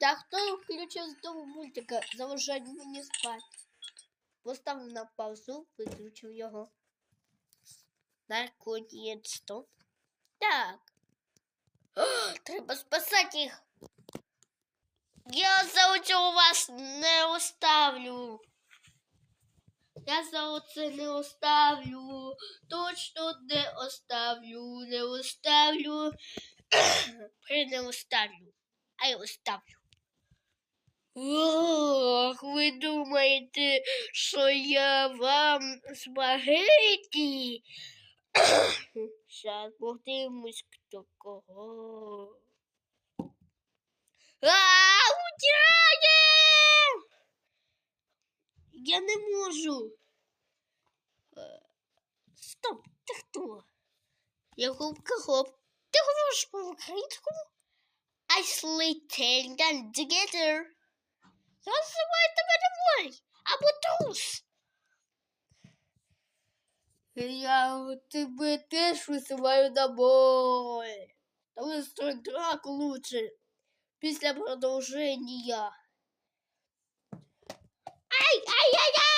Та хто включив з того мультика? Заважать мені спати. Поставив на паузу, виключив його. Наконець-то. Так. О, треба спасати їх. Я за оцього вас не оставлю. Я за оце не оставлю. Точно не оставлю, не оставлю. При не оставлю. А я оставлю. Ох, ви думаєте, що я вам спагеті? Зараз подивимось, хто кого. А, утирає! Я не можу. Е, Стоп, ти хто? Я губка хоп. Ти говориш по-українському? I sleep and together. Я називаю тебе домой. Або трус. Я тебе теж висилаю домой. Та стой драку лучше. Після продовження. Ай, ай, ай, ай!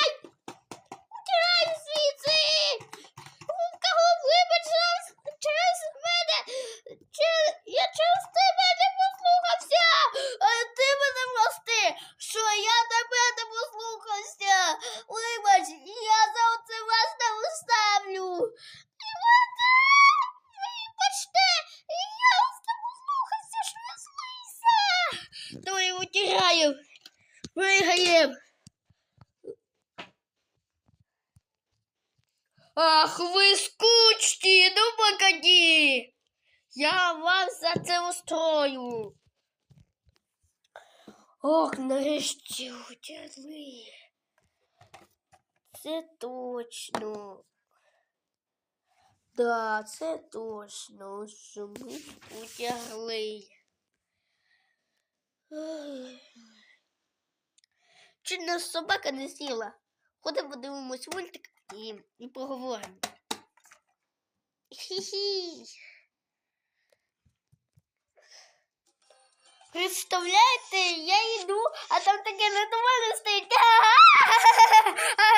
Давай утираю! Пригаєм! Ах, ви скучні, ну погоди! Я вам за це устрою. Ох, нарешті утягли. Це точно. Да, це точно, що ми утягли. Чи нас собака не сіла? Ходимо подивимось мультик і, і поговоримо. Хі-хі. Представляєте, я йду, а там таке недовольне стоїть.